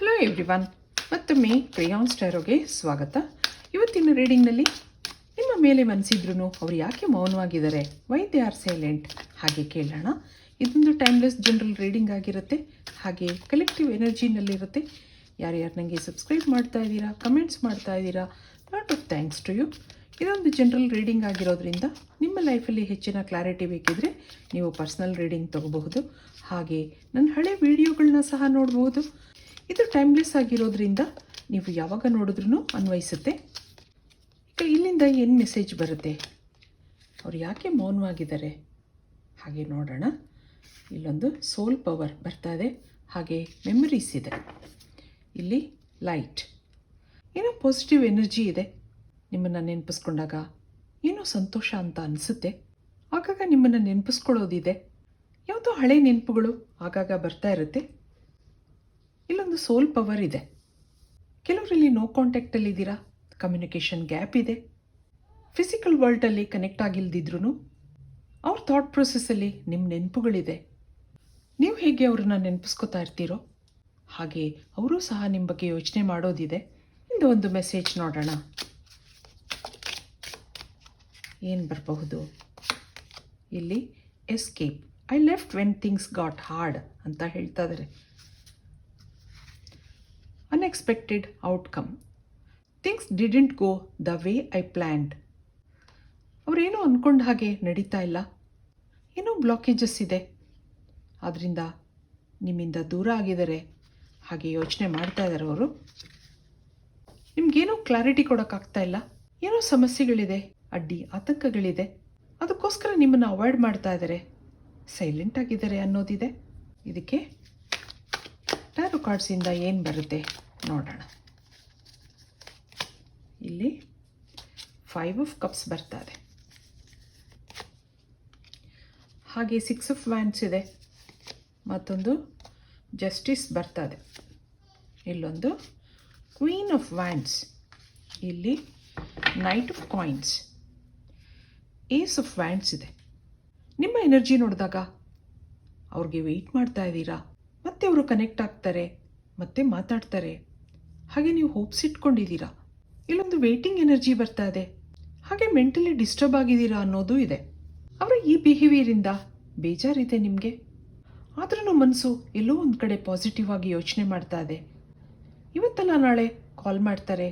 Hello everyone ಮತ್ತೊಮ್ಮೆ ಪ್ರಿಯಾನ್ ಸ್ಟಾರೋಗೆ ಸ್ವಾಗತ. ಇವತ್ತಿನ ರೀಡಿಂಗ್ನಲ್ಲಿ ನಿಮ್ಮ ಮೇಲೆ ಮನಸ್ಸಿದ್ರು ಅವ್ರು ಯಾಕೆ ಮೌನವಾಗಿದ್ದಾರೆ? ವೈ ದೇ ಆರ್ ಸೈಲೆಂಟ್ ಹಾಗೆ ಕೇಳೋಣ. ಇದೊಂದು ಟೈಮ್ಲೆಸ್ ಜನರಲ್ ರೀಡಿಂಗ್ ಆಗಿರುತ್ತೆ. ಹಾಗೆ ಕಲೆಕ್ಟಿವ್ ಎನರ್ಜಿನಲ್ಲಿರುತ್ತೆ ಯಾರ್ಯಾರು ನನಗೆ ಸಬ್ಸ್ಕ್ರೈಬ್ ಮಾಡ್ತಾ ಇದ್ದೀರಾ ಕಮೆಂಟ್ಸ್ ಮಾಡ್ತಾ ಇದ್ದೀರಾ not of thanks to you ಇದೊಂದು ಜನರಲ್ ರೀಡಿಂಗ್ ಆಗಿರೋದ್ರಿಂದ ನಿಮ್ಮ ಲೈಫಲ್ಲಿ ಹೆಚ್ಚಿನ ಕ್ಲಾರಿಟಿ ಬೇಕಿದ್ರೆ ನೀವು ಪರ್ಸ್ನಲ್ ರೀಡಿಂಗ್ ತಗೋಬಹುದು. ಹಾಗೆ ನನ್ನ ಹಳೆ ವಿಡಿಯೋಗಳನ್ನ ಸಹ ನೋಡಬಹುದು ಇದು ಟೈಮ್ಲೆಸ್ ಆಗಿರೋದ್ರಿಂದ ನೀವು ಯಾವಾಗ ನೋಡಿದ್ರೂ ಅನ್ವಯಿಸುತ್ತೆ. ಈಗ ಇಲ್ಲಿಂದ ಏನು ಮೆಸೇಜ್ ಬರುತ್ತೆ? ಅವ್ರು ಯಾಕೆ ಮೌನವಾಗಿದ್ದಾರೆ? ಹಾಗೆ ನೋಡೋಣ. ಇಲ್ಲೊಂದು ಸೋಲ್ ಪವರ್ ಬರ್ತಾ ಇದೆ. ಹಾಗೆ ಮೆಮರೀಸ್ ಇದೆ. ಇಲ್ಲಿ ಲೈಟ್ ಏನೋ ಪಾಸಿಟಿವ್ ಎನರ್ಜಿ ಇದೆ. ನಿಮ್ಮನ್ನು ನೆನಪಿಸ್ಕೊಂಡಾಗ ಏನೋ ಸಂತೋಷ ಅಂತ ಅನಿಸುತ್ತೆ. ಆಗಾಗ ನಿಮ್ಮನ್ನು ನೆನಪಿಸ್ಕೊಳ್ಳೋದಿದೆ. ಯಾವುದೋ ಹಳೆ ನೆನಪುಗಳು ಆಗಾಗ ಬರ್ತಾ ಇರುತ್ತೆ. ಇಲ್ಲೊಂದು ಸೋಲ್ ಪವರ್ ಇದೆ. ಕೆಲವರಲ್ಲಿ ನೋ ಕಾಂಟ್ಯಾಕ್ಟಲ್ಲಿದ್ದೀರಾ ಕಮ್ಯುನಿಕೇಷನ್ ಗ್ಯಾಪ್ ಇದೆ. ಫಿಸಿಕಲ್ ವರ್ಲ್ಡಲ್ಲಿ ಕನೆಕ್ಟ್ ಆಗಿಲ್ದಿದ್ರೂ ಅವ್ರ ಥಾಟ್ ಪ್ರೊಸೆಸ್ಸಲ್ಲಿ ನಿಮ್ಮ ನೆನಪುಗಳಿದೆ. ನೀವು ಹೇಗೆ ಅವ್ರನ್ನ ನೆನಪಿಸ್ಕೋತಾ ಇರ್ತೀರೋ? ಹಾಗೆ ಅವರು ಸಹ ನಿಮ್ಮ ಬಗ್ಗೆ ಯೋಚನೆ ಮಾಡೋದಿದೆ. ಇಂದು ಒಂದು ಮೆಸೇಜ್ ನೋಡೋಣ. ಏನು ಬರಬಹುದು? ಇಲ್ಲಿ escape I left when things got hard ಅಂತ ಹೇಳ್ತಾ ಇದ್ದಾರೆ unexpected outcome things didn't go the way I planned ಅವರೇನೋ ಅಂದ್ಕೊಂಡ ಹಾಗೆ ನಡೀತಾ ಇಲ್ಲ. ಏನೋ ಬ್ಲಾಕೇಜಸ್ ಇದೆ. ಆದ್ದರಿಂದ ನಿಮ್ಮಿಂದ ದೂರ ಆಗಿದ್ದಾರೆ. ಹಾಗೆ ಯೋಚನೆ ಮಾಡ್ತಾ ಇದ್ದಾರೆ ಅವರು. ನಿಮಗೇನೋ ಕ್ಲಾರಿಟಿ ಕೊಡೋಕ್ಕಾಗ್ತಾ ಇಲ್ಲ. ಏನೋ ಸಮಸ್ಯೆಗಳಿದೆ, ಅಡ್ಡಿ ಆತಂಕಗಳಿದೆ. ಅದಕ್ಕೋಸ್ಕರ ನಿಮ್ಮನ್ನು ಅವಾಯ್ಡ್ ಮಾಡ್ತಾ ಇದ್ದಾರೆ. ಸೈಲೆಂಟ್ ಆಗಿದ್ದಾರೆ ಅನ್ನೋದಿದೆ. ಇದಕ್ಕೆ ಟ್ಯಾರೋ ಕಾರ್ಡ್ಸಿಂದ ಏನು ಬರುತ್ತೆ ನೋಡೋಣ. ಇಲ್ಲಿ ಫೈವ್ ಆಫ್ ಕಪ್ಸ್ ಬರ್ತಾ ಇದೆ ಹಾಗೆ ಸಿಕ್ಸ್ ಆಫ್ ವ್ಯಾಂಡ್ಸ್ ಇದೆ. ಮತ್ತೊಂದು ಜಸ್ಟಿಸ್ ಇದೆ ಇಲ್ಲೊಂದು ಕ್ವೀನ್ ಆಫ್ ವ್ಯಾಂಡ್ಸ್ ಇಲ್ಲಿ knight of coins ace of wands ಇದೆ. ನಿಮ್ಮ ಎನರ್ಜಿ ನೋಡಿದಾಗ ಅವ್ರಿಗೆ ವೆಯ್ಟ್ ಮಾಡ್ತಾ ಇದ್ದೀರಾ? ಮತ್ತೆ ಅವರು ಕನೆಕ್ಟ್ ಆಗ್ತಾರೆ, ಮತ್ತೆ ಮಾತಾಡ್ತಾರೆ. ಹಾಗೆ ನೀವು ಹೋಪ್ಸ್ ಇಟ್ಕೊಂಡಿದ್ದೀರಾ? ಇಲ್ಲೊಂದು ವೇಟಿಂಗ್ ಎನರ್ಜಿ ಬರ್ತಾ ಇದೆ. ಹಾಗೆ ಮೆಂಟಲಿ ಡಿಸ್ಟರ್ಬ್ ಆಗಿದ್ದೀರಾ ಅನ್ನೋದು ಇದೆ. ಅವರ ಈ ಬಿಹೇವಿಯರಿಂದ ಬೇಜಾರಿದೆ ನಿಮಗೆ? ಆದ್ರೂ ಮನಸ್ಸು ಎಲ್ಲೋ ಒಂದು ಕಡೆ ಪಾಸಿಟಿವ್ ಆಗಿ ಯೋಚನೆ ಮಾಡ್ತಾ ಇದೆ. ಇವತ್ತಲ್ಲ ನಾಳೆ ಕಾಲ್ ಮಾಡ್ತಾರೆ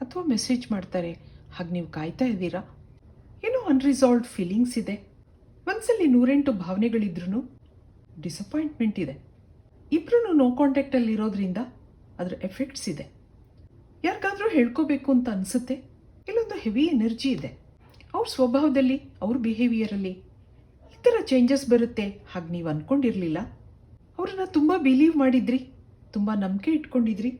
ಅಥವಾ ಮೆಸೇಜ್ ಮಾಡ್ತಾರೆ. ಹಾಗೆ ನೀವು ಕಾಯ್ತಾ ಇದ್ದೀರಾ? ಏನೋ ಅನ್ರಿಸಾಲ್ವ್ಡ್ ಫೀಲಿಂಗ್ಸ್ ಇದೆ. ಮನಸ್ಸಲ್ಲಿ ನೂರೆಂಟು ಭಾವನೆಗಳಿದ್ರೂ ಡಿಸಪಾಯಿಂಟ್ಮೆಂಟ್ ಇದೆ. ಇಬ್ಬರೂ ನೋ ಕಾಂಟ್ಯಾಕ್ಟಲ್ಲಿ ಇರೋದ್ರಿಂದ ಅದರ ಎಫೆಕ್ಟ್ಸ್ ಇದೆ. ಯಾರಿಗಾದರೂ ಹೇಳ್ಕೋಬೇಕು ಅಂತ ಅನಿಸುತ್ತೆ, ಇಲ್ಲೊಂದು ಹೆವಿ ಎನರ್ಜಿ ಇದೆ. ಅವ್ರ ಸ್ವಭಾವದಲ್ಲಿ, ಅವ್ರ ಬಿಹೇವಿಯರಲ್ಲಿ ಈ ಥರ ಚೇಂಜಸ್ ಬರುತ್ತೆ ಹಾಗೆ ನೀವು ಅಂದ್ಕೊಂಡಿರಲಿಲ್ಲ ಅವ್ರನ್ನ ತುಂಬ ಬಿಲೀವ್ ಮಾಡಿದ್ರಿ, ತುಂಬ ನಂಬಿಕೆ ಇಟ್ಕೊಂಡಿದ್ರಿ.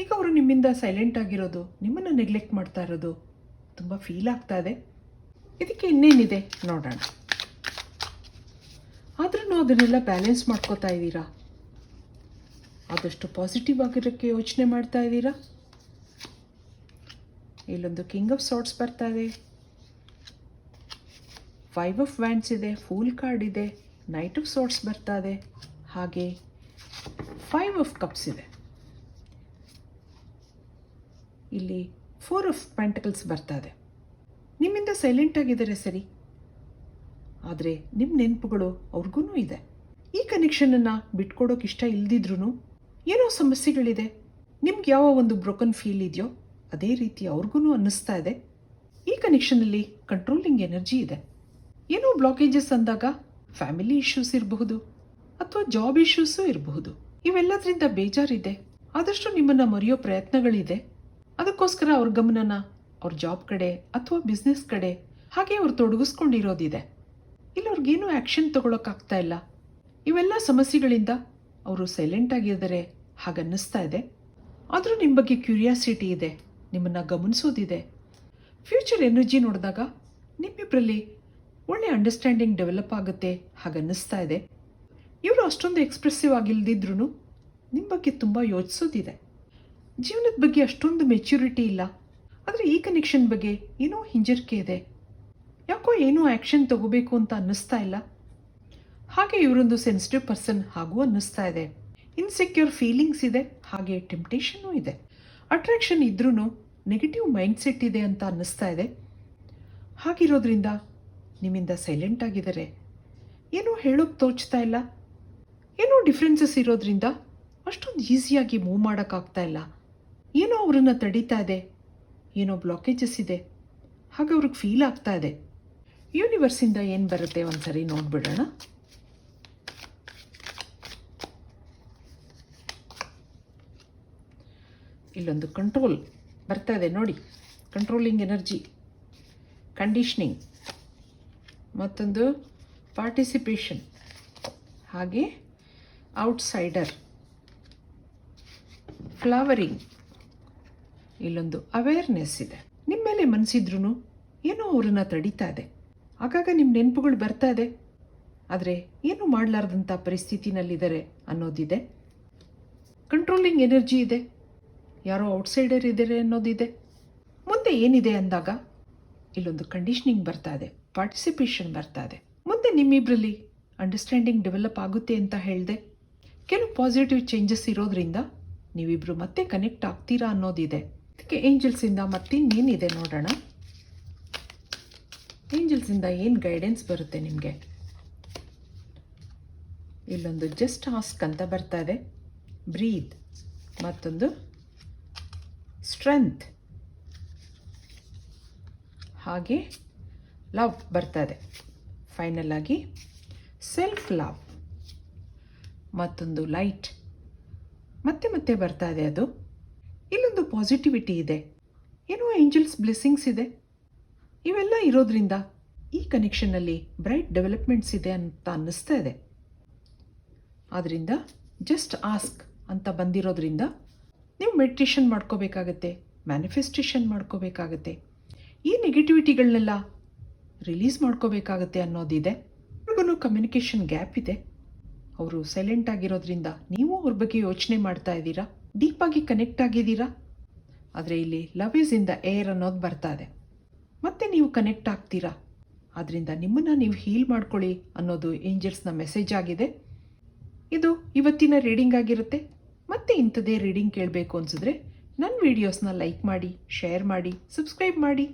ಈಗ ಅವರು ನಿಮ್ಮಿಂದ ಸೈಲೆಂಟ್ ಆಗಿರೋದು, ನಿಮ್ಮನ್ನು ನೆಗ್ಲೆಕ್ಟ್ ಮಾಡ್ತಾ ಇರೋದು ತುಂಬ ಫೀಲ್ ಆಗ್ತಾ ಇದೆ. ಇದಕ್ಕೆ ಇನ್ನೇನಿದೆ ನೋಡೋಣ. ಆದ್ರೂ ಅದನ್ನೆಲ್ಲ ಬ್ಯಾಲೆನ್ಸ್ ಮಾಡ್ಕೋತಾ ಇದ್ದೀರಾ? ಆದಷ್ಟು ಪಾಸಿಟಿವ್ ಆಗಿರೋಕ್ಕೆ ಯೋಚನೆ ಮಾಡ್ತಾ ಇದ್ದೀರಾ? ಇಲ್ಲೊಂದು ಕಿಂಗ್ ಆಫ್ ಸಾಟ್ಸ್ ಬರ್ತಾ ಇದೆ. ಫೈವ್ ಆಫ್ ವ್ಯಾಂಡ್ಸ್ ಇದೆ ಫೂಲ್ ಕಾರ್ಡ್ ಇದೆ ನೈಟ್ ಆಫ್ ಸಾಟ್ಸ್ ಬರ್ತಾ ಇದೆ. ಹಾಗೆ ಫೈವ್ ಆಫ್ ಕಪ್ಸ್ ಇದೆ. ಇಲ್ಲಿ ಫೋರ್ ಆಫ್ ಪ್ಯಾಂಟಕಲ್ಸ್ ಬರ್ತಾ ಇದೆ. ನಿಮ್ಮಿಂದ ಸೈಲೆಂಟ್ ಆಗಿದ್ದಾರೆ ಸರಿ. ಆದರೆ ನಿಮ್ಮ ನೆನಪುಗಳು ಅವ್ರಿಗೂ ಇದೆ. ಈ ಕನೆಕ್ಷನನ್ನು ಬಿಟ್ಕೊಡೋಕೆ ಇಷ್ಟ ಇಲ್ದಿದ್ರೂ ಏನೋ ಸಮಸ್ಯೆಗಳಿದೆ ನಿಮ್ಗೆ ಯಾವ ಒಂದು ಬ್ರೋಕನ್ ಫೀಲ್ ಇದೆಯೋ, ಅದೇ ರೀತಿ ಅವ್ರಿಗೂ ಅನ್ನಿಸ್ತಾ ಇದೆ. ಈ ಕನೆಕ್ಷನಲ್ಲಿ ಕಂಟ್ರೋಲಿಂಗ್ ಎನರ್ಜಿ ಇದೆ. ಏನೋ ಬ್ಲಾಕೇಜಸ್ ಅಂದಾಗ ಫ್ಯಾಮಿಲಿ ಇಶ್ಯೂಸ್ ಇರಬಹುದು, ಅಥವಾ ಜಾಬ್ ಇಶ್ಯೂಸು ಇರಬಹುದು. ಇವೆಲ್ಲದರಿಂದ ಬೇಜಾರಿದೆ. ಆದಷ್ಟು ನಿಮ್ಮನ್ನು ಮರೆಯೋ ಪ್ರಯತ್ನಗಳಿದೆ. ಅದಕ್ಕೋಸ್ಕರ ಅವ್ರ ಗಮನನ ಅವ್ರ ಜಾಬ್ ಕಡೆ ಅಥವಾ ಬಿಸ್ನೆಸ್ ಕಡೆ ಹಾಗೆ ಅವ್ರು ತೊಡಗಿಸ್ಕೊಂಡಿರೋದಿದೆ. ಇಲ್ಲಿ ಅವ್ರಿಗೇನು ಆ್ಯಕ್ಷನ್ ತಗೊಳಕ್ಕಾಗ್ತಾ ಇಲ್ಲ. ಇವೆಲ್ಲ ಸಮಸ್ಯೆಗಳಿಂದ ಅವರು ಸೈಲೆಂಟ್ ಆಗಿದ್ದಾರೆ, ಹಾಗನ್ನಿಸ್ತಾ ಇದೆ. ಆದರೂ ನಿಮ್ಮ ಬಗ್ಗೆ ಕ್ಯೂರಿಯಾಸಿಟಿ ಇದೆ, ನಿಮ್ಮನ್ನು ಗಮನಿಸೋದಿದೆ. ಫ್ಯೂಚರ್ ಎನರ್ಜಿ ನೋಡಿದಾಗ ನಿಮ್ಮಿಬ್ಬರಲ್ಲಿ ಒಳ್ಳೆ ಅಂಡರ್ಸ್ಟ್ಯಾಂಡಿಂಗ್ ಡೆವಲಪ್ ಆಗುತ್ತೆ, ಹಾಗನ್ನಿಸ್ತಾ ಇದೆ. ಇವರು ಅಷ್ಟೊಂದು ಎಕ್ಸ್ಪ್ರೆಸಿವ್ ಆಗಿಲ್ದಿದ್ರೂ ನಿಮ್ಮ ಬಗ್ಗೆ ತುಂಬ ಯೋಚಿಸೋದಿದೆ. ಜೀವನದ ಬಗ್ಗೆ ಅಷ್ಟೊಂದು ಮೆಚ್ಯೂರಿಟಿ ಇಲ್ಲ, ಆದರೆ ಈ ಕನೆಕ್ಷನ್ ಬಗ್ಗೆ ಏನೋ ಹಿಂಜರಿಕೆ ಇದೆ. ಯಾಕೋ ಏನೋ ಆ್ಯಕ್ಷನ್ ತಗೋಬೇಕು ಅಂತ ಅನ್ನಿಸ್ತಾ ಇಲ್ಲ. ಹಾಗೆ ಇವರೊಂದು ಸೆನ್ಸಿಟಿವ್ ಪರ್ಸನ್ ಹಾಗೂ ಅನ್ನಿಸ್ತಾ ಇದೆ. ಇನ್ಸೆಕ್ಯೂರ್ ಫೀಲಿಂಗ್ಸ್ ಇದೆ, ಹಾಗೆ ಟೆಂಪ್ಟೇಷನ್ ಇದೆ. ಅಟ್ರಾಕ್ಷನ್ ಇದ್ರೂ ನೆಗೆಟಿವ್ ಮೈಂಡ್ಸೆಟ್ ಇದೆ ಅಂತ ಅನ್ನಿಸ್ತಾ ಇದೆ. ಹಾಗಿರೋದ್ರಿಂದ ನಿಮ್ಮಿಂದ ಸೈಲೆಂಟ್ ಆಗಿದ್ದಾರೆ. ಏನೋ ಹೇಳೋಕ್ಕೆ ತೋಚ್ತಾ ಇಲ್ಲ. ಏನೋ ಡಿಫ್ರೆನ್ಸಸ್ ಇರೋದ್ರಿಂದ ಅಷ್ಟೊಂದು ಈಸಿಯಾಗಿ ಮೂವ್ ಮಾಡೋಕ್ಕಾಗ್ತಾ ಇಲ್ಲ. ಏನೋ ಅವರನ್ನು ತಡೀತಾ ಇದೆ. ಏನೋ ಬ್ಲಾಕೇಜಸ್ ಇದೆ. ಹಾಗೆ ಅವ್ರಿಗೆ ಫೀಲ್ ಆಗ್ತಾ ಇದೆ. ಯೂನಿವರ್ಸಿಂದ ಏನು ಬರುತ್ತೆ ಒಂದ್ಸರಿ ನೋಡ್ಬಿಡೋಣ. ಇಲ್ಲೊಂದು ಕಂಟ್ರೋಲ್ ಬರ್ತಾ ಇದೆ ನೋಡಿ. ಕಂಟ್ರೋಲಿಂಗ್ ಎನರ್ಜಿ ಕಂಡೀಷ್ನಿಂಗ್ ಮತ್ತೊಂದು ಪಾರ್ಟಿಸಿಪೇಷನ್ ಹಾಗೆ ಔಟ್ಸೈಡರ್ ಫ್ಲವರಿಂಗ್ ಇಲ್ಲೊಂದು ಅವೇರ್ನೆಸ್ ಇದೆ. ನಿಮ್ಮ ಮೇಲೆ ಮನಸ್ಸಿದ್ರೂ ಏನೋ ಅವ್ರನ್ನ ತಡೀತಾ ಇದೆ. ಆಗಾಗ ನಿಮ್ಮ ನೆನಪುಗಳು ಬರ್ತಾ ಇದೆ. ಆದರೆ ಏನು ಮಾಡಲಾರ್ದಂಥ ಪರಿಸ್ಥಿತಿನಲ್ಲಿದ್ದಾರೆ ಅನ್ನೋದಿದೆ. ಕಂಟ್ರೋಲಿಂಗ್ ಎನರ್ಜಿ ಇದೆ. ಯಾರೋ ಔಟ್ಸೈಡರ್ ಇದ್ದಾರೆ ಅನ್ನೋದಿದೆ. ಮುಂದೆ ಏನಿದೆ ಅಂದಾಗ, ಇಲ್ಲೊಂದು ಕಂಡೀಷನಿಂಗ್ ಬರ್ತಾ ಇದೆ ಪಾರ್ಟಿಸಿಪೇಷನ್ ಬರ್ತಾ ಇದೆ. ಮುಂದೆ ನಿಮ್ಮಿಬ್ಬರಲ್ಲಿ ಅಂಡರ್ಸ್ಟ್ಯಾಂಡಿಂಗ್ ಡೆವಲಪ್ ಆಗುತ್ತೆ ಅಂತ ಹೇಳಿದೆ. ಕೆಲವು ಪಾಸಿಟಿವ್ ಚೇಂಜಸ್ ಇರೋದ್ರಿಂದ ನೀವಿಬ್ಬರು ಮತ್ತೆ ಕನೆಕ್ಟ್ ಆಗ್ತೀರಾ ಅನ್ನೋದಿದೆ. ಅದಕ್ಕೆ ಏಂಜಲ್ಸಿಂದ ಮತ್ತಿನ್ನೇನಿದೆ ನೋಡೋಣ. ಏಂಜಲ್ಸಿಂದ ಏನು ಗೈಡೆನ್ಸ್ ಬರುತ್ತೆ ನಿಮಗೆ? ಇಲ್ಲೊಂದು ಜಸ್ಟ್ ಆಸ್ಕ್ ಅಂತ ಬರ್ತಾ ಇದೆ. ಬ್ರೀತ್ ಮತ್ತೊಂದು ಸ್ಟ್ರೆಂತ್. ಹಾಗೆ ಲವ್ ಬರ್ತದೆ. ಫೈನಲ್ ಆಗಿ ಸೆಲ್ಫ್ ಲವ್ ಮತ್ತೊಂದು ಲೈಟ್ ಮತ್ತೆ ಮತ್ತೆ ಬರ್ತಾ ಇದೆ ಅದು. ಇಲ್ಲೊಂದು ಪಾಸಿಟಿವಿಟಿ ಇದೆ. ಏನೋ ಏಂಜಲ್ಸ್ ಬ್ಲೆಸ್ಸಿಂಗ್ಸ್ ಇದೆ. ಇವೆಲ್ಲ ಇರೋದ್ರಿಂದ ಈ ಕನೆಕ್ಷನ್ನಲ್ಲಿ ಬ್ರೈಟ್ ಡೆವಲಪ್ಮೆಂಟ್ಸ್ ಇದೆ ಅಂತ ಅನ್ನಿಸ್ತಾ ಇದೆ. ಆದ್ದರಿಂದ ಜಸ್ಟ್ ಆಸ್ಕ್ ಅಂತ ಬಂದಿರೋದ್ರಿಂದ ನೀವು ಮೆಡಿಟೇಷನ್ ಮಾಡ್ಕೋಬೇಕಾಗತ್ತೆ ಮ್ಯಾನಿಫೆಸ್ಟೇಷನ್ ಮಾಡ್ಕೋಬೇಕಾಗತ್ತೆ. ಈ ನೆಗೆಟಿವಿಟಿಗಳನ್ನೆಲ್ಲ ರಿಲೀಸ್ ಮಾಡ್ಕೋಬೇಕಾಗತ್ತೆ ಅನ್ನೋದಿದೆ. ಅವ್ರಿಗೂ ಕಮ್ಯುನಿಕೇಷನ್ ಗ್ಯಾಪ್ ಇದೆ. ಅವರು ಸೈಲೆಂಟ್ ಆಗಿರೋದ್ರಿಂದ ನೀವು ಅವ್ರ ಬಗ್ಗೆ ಯೋಚನೆ ಮಾಡ್ತಾ ಇದ್ದೀರಾ? ಡೀಪಾಗಿ ಕನೆಕ್ಟ್ ಆಗಿದ್ದೀರಾ? ಆದರೆ ಇಲ್ಲಿ love is in the air ಅನ್ನೋದು ಬರ್ತಾ ಇದೆ. ಮತ್ತೆ ನೀವು ಕನೆಕ್ಟ್ ಆಗ್ತೀರಾ? ಆದ್ದರಿಂದ ನಿಮ್ಮನ್ನು ನೀವು ಹೀಲ್ ಮಾಡ್ಕೊಳ್ಳಿ ಅನ್ನೋದು ಏಂಜಲ್ಸ್ನ ಮೆಸೇಜ್ ಆಗಿದೆ. ಇದು ಇವತ್ತಿನ ರೀಡಿಂಗ್ ಆಗಿರುತ್ತೆ. ಮತ್ತೆ ಇಂಥದ್ದೇ ರೀಡಿಂಗ್ ಕೇಳಬೇಕು ಅನಿಸಿದ್ರೆ ನನ್ನ ವೀಡಿಯೋಸ್ನ ಲೈಕ್ ಮಾಡಿ ಶೇರ್ ಮಾಡಿ ಸಬ್ಸ್ಕ್ರೈಬ್ ಮಾಡಿ.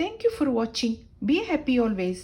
Thank you for watching be happy always